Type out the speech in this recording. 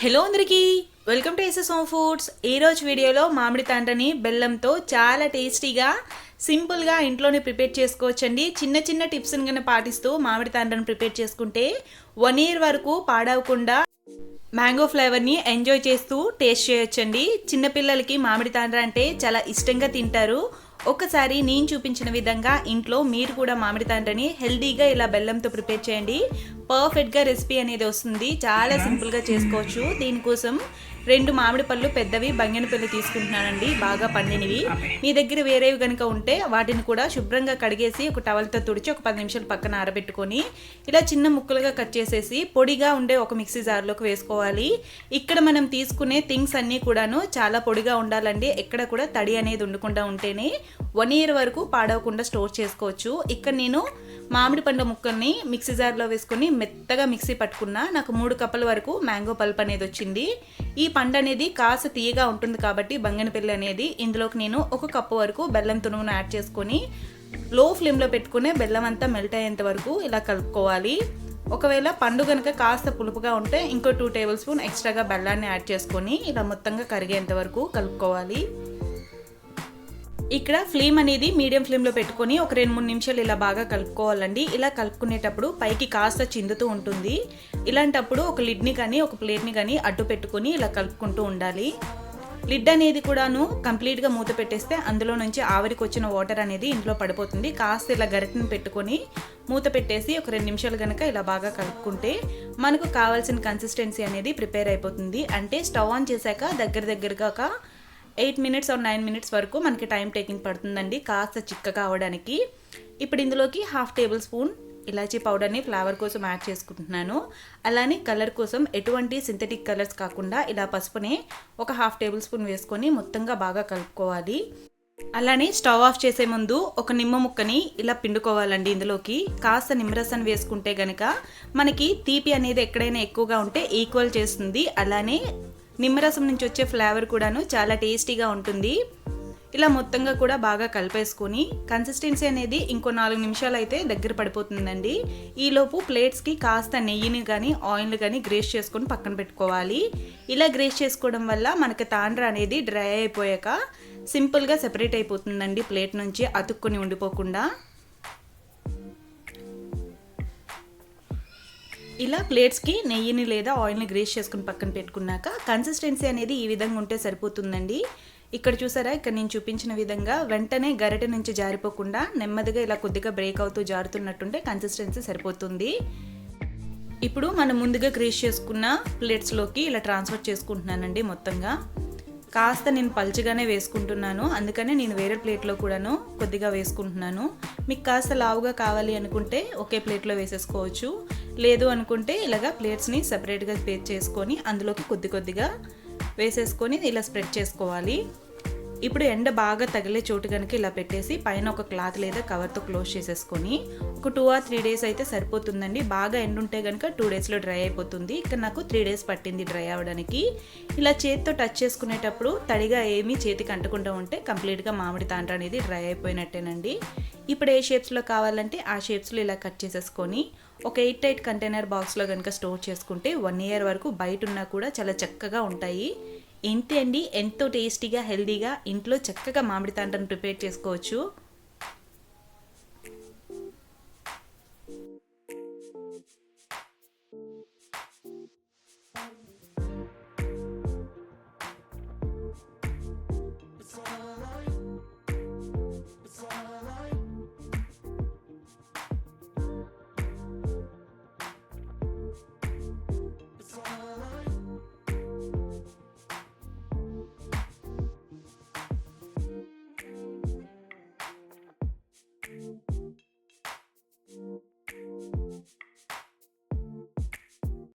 Hello అందరికీ. Welcome to SS home foods ఈరోజు వీడియోలో మామిడి తాండ్రని బెల్లంతో చాలా టేస్టీగా సింపుల్గా ఇంట్లోనే ప్రిపేర్ చేసుకోవచ్చండి. చిన్న చిన్న టిప్స్ని కన్నా పాటిస్తూ మామిడి తాండ్రని ప్రిపేర్ చేసుకుంటే వన్ ఇయర్ వరకు పాడవకుండా మ్యాంగో ఫ్లేవర్ని ఎంజాయ్ చేస్తూ టేస్ట్ చేయొచ్చండి. చిన్నపిల్లలకి మామిడి తాండ్ర అంటే చాలా ఇష్టంగా తింటారు. ఒక్కసారి నేను చూపించిన విధంగా ఇంట్లో మీరు కూడా మామిడి తాండ్రని హెల్దీగా ఇలా బెల్లంతో ప్రిపేర్ చేయండి. పర్ఫెక్ట్గా రెసిపీ అనేది వస్తుంది. చాలా సింపుల్గా చేసుకోవచ్చు. దీనికోసం రెండు మామిడి పళ్ళు పెద్దవి బంగినపల్లి తీసుకుంటున్నానండి. బాగా పండినవి. మీ దగ్గర వేరేవి కనుక ఉంటే వాటిని కూడా శుభ్రంగా కడిగేసి ఒక టవల్తో తుడిచి ఒక పది నిమిషాలు పక్కన ఆరబెట్టుకొని ఇలా చిన్న ముక్కలుగా కట్ చేసేసి పొడిగా ఉండే ఒక మిక్సీ జార్లోకి వేసుకోవాలి. ఇక్కడ మనం తీసుకునే థింగ్స్ అన్నీ కూడాను చాలా పొడిగా ఉండాలండి. ఎక్కడ కూడా తడి అనేది ఉండకుండా ఉంటేనే వన్ ఇయర్ వరకు పాడవకుండా స్టోర్ చేసుకోవచ్చు. ఇక్కడ నేను మామిడి పండు ముక్కల్ని మిక్సీ జార్లో వేసుకొని మెత్తగా మిక్సీ పట్టుకున్న నాకు మూడు కప్పుల వరకు మ్యాంగో పల్ప్ అనేది వచ్చింది. ఈ పండు అనేది కాస్త తీయగా ఉంటుంది కాబట్టి బంగనపల్లి అనేది ఇందులోకి నేను ఒక కప్పు వరకు బెల్లం తునుమును యాడ్ చేసుకొని లో ఫ్లేమ్లో పెట్టుకునే బెల్లం అంతా మెల్ట్ అయ్యేంత వరకు ఇలా కలుపుకోవాలి. ఒకవేళ పండు కనుక కాస్త పులుపుగా ఉంటే ఇంకో టూ టేబుల్ స్పూన్ ఎక్స్ట్రాగా బెల్లాన్ని యాడ్ చేసుకొని ఇలా మొత్తంగా కరిగేంత వరకు కలుపుకోవాలి. ఇక్కడ ఫ్లేమ్ అనేది మీడియం ఫ్లేమ్లో పెట్టుకొని ఒక రెండు మూడు నిమిషాలు ఇలా బాగా కలుపుకోవాలండి. ఇలా కలుపుకునేటప్పుడు పైకి కాస్త చిందుతూ ఉంటుంది. ఇలాంటప్పుడు ఒక లిడ్ని కానీ ఒక ప్లేట్ని కానీ అడ్డు పెట్టుకొని ఇలా కలుపుకుంటూ ఉండాలి. లిడ్ అనేది కూడాను కంప్లీట్గా మూత పెట్టేస్తే అందులో నుంచి ఆవిరికి వచ్చిన వాటర్ అనేది ఇంట్లో పడిపోతుంది. కాస్త ఇలా గరిటను పెట్టుకొని మూత పెట్టేసి ఒక రెండు నిమిషాలు కనుక ఇలా బాగా కలుపుకుంటే మనకు కావాల్సిన కన్సిస్టెన్సీ అనేది ప్రిపేర్ అయిపోతుంది. అంటే స్టవ్ ఆన్ చేశాక దగ్గర దగ్గరగా ఒక eight minutes or nine minutes వరకు మనకి టైం టేకింగ్ పడుతుందండి. కాస్త చిక్కగా అవడానికి. ఇప్పుడు ఇందులోకి హాఫ్ టేబుల్ స్పూన్ ఇలాచీ పౌడర్ని ఫ్లేవర్ కోసం యాడ్ చేసుకుంటున్నాను. అలానే కలర్ కోసం ఎటువంటి సింథటిక్ కలర్స్ కాకుండా ఇలా పసుపుని ఒక హాఫ్ టేబుల్ స్పూన్ వేసుకొని మొత్తంగా బాగా కలుపుకోవాలి. అలానే స్టవ్ ఆఫ్ చేసే ముందు ఒక నిమ్మ ముక్కని ఇలా పిండుకోవాలండి ఇందులోకి. కాస్త నిమ్మరసం వేసుకుంటే గనక మనకి తీపి అనేది ఎక్కడైనా ఎక్కువగా ఉంటే ఈక్వల్ చేస్తుంది. అలానే నిమ్మరసం నుంచి వచ్చే ఫ్లేవర్ కూడాను చాలా టేస్టీగా ఉంటుంది. ఇలా మొత్తంగా కూడా బాగా కలిపేసుకొని కన్సిస్టెన్సీ అనేది ఇంకో నాలుగు నిమిషాలు అయితే దగ్గర పడిపోతుందండి. ఈలోపు ప్లేట్స్కి కాస్త నెయ్యిని కానీ ఆయిల్ కానీ గ్రేస్ చేసుకొని పక్కన పెట్టుకోవాలి. ఇలా గ్రేస్ చేసుకోవడం వల్ల మనకి తాండ్ర అనేది డ్రై అయిపోయాక సింపుల్గా సెపరేట్ అయిపోతుందండి ప్లేట్ నుంచి అతుక్కొని ఉండిపోకుండా. ఇలా ప్లేట్స్కి నెయ్యిని లేదా ఆయిల్ని గ్రేస్ చేసుకుని పక్కన పెట్టుకున్నాక కన్సిస్టెన్సీ అనేది ఈ విధంగా ఉంటే సరిపోతుందండి. ఇక్కడ చూసారా? ఇక్కడ నేను చూపించిన విధంగా వెంటనే గరిటె నుంచి జారిపోకుండా నెమ్మదిగా ఇలా కొద్దిగా బ్రేక్ అవుతూ జారుతున్నట్టుంటే కన్సిస్టెన్సీ సరిపోతుంది. ఇప్పుడు మనం ముందుగా గ్రేస్ చేసుకున్న ప్లేట్స్లోకి ఇలా ట్రాన్స్ఫర్ చేసుకుంటున్నానండి మొత్తంగా. కాస్త నేను పల్చగానే వేసుకుంటున్నాను. అందుకనే నేను వేరే ప్లేట్లో కూడాను కొద్దిగా వేసుకుంటున్నాను. మీకు కాస్త లావుగా కావాలి అనుకుంటే ఒకే ప్లేట్లో వేసేసుకోవచ్చు. లేదు అనుకుంటే ఇలాగా ప్లేట్స్ని సపరేట్గా పే చేసుకొని అందులోకి కొద్ది కొద్దిగా వేసేసుకొని ఇలా స్ప్రెడ్ చేసుకోవాలి. ఇప్పుడు ఎండ బాగా తగిలే చోటు కనుక ఇలా పెట్టేసి పైన ఒక క్లాత్ లేదా కవర్తో క్లోజ్ చేసేసుకొని ఒక టూ ఆర్ త్రీ డేస్ అయితే సరిపోతుందండి. బాగా ఎండ ఉంటే కనుక టూ డేస్లో డ్రై అయిపోతుంది. ఇక్కడ నాకు త్రీ డేస్ పట్టింది డ్రై అవ్వడానికి. ఇలా చేతితో టచ్ చేసుకునేటప్పుడు తడిగా ఏమీ చేతికి అంటకుండా ఉంటే కంప్లీట్గా మామిడి తాండ్ర అనేది డ్రై అయిపోయినట్టేనండి. ఇప్పుడు ఏ షేప్స్లో కావాలంటే ఆ షేప్స్లో ఇలా కట్ చేసేసుకొని ఒక ఎయిట్ ఎయిట్ కంటైనర్ బాక్స్లో కనుక స్టోర్ చేసుకుంటే వన్ ఇయర్ వరకు బయట ఉన్నా కూడా చాలా చక్కగా ఉంటాయి. ఏంటి అండి? ఎంతో టేస్టీగా హెల్దీగా ఇంట్లో చక్కగా మామిడి తాండ్రను ప్రిపేర్ చేసుకోవచ్చు.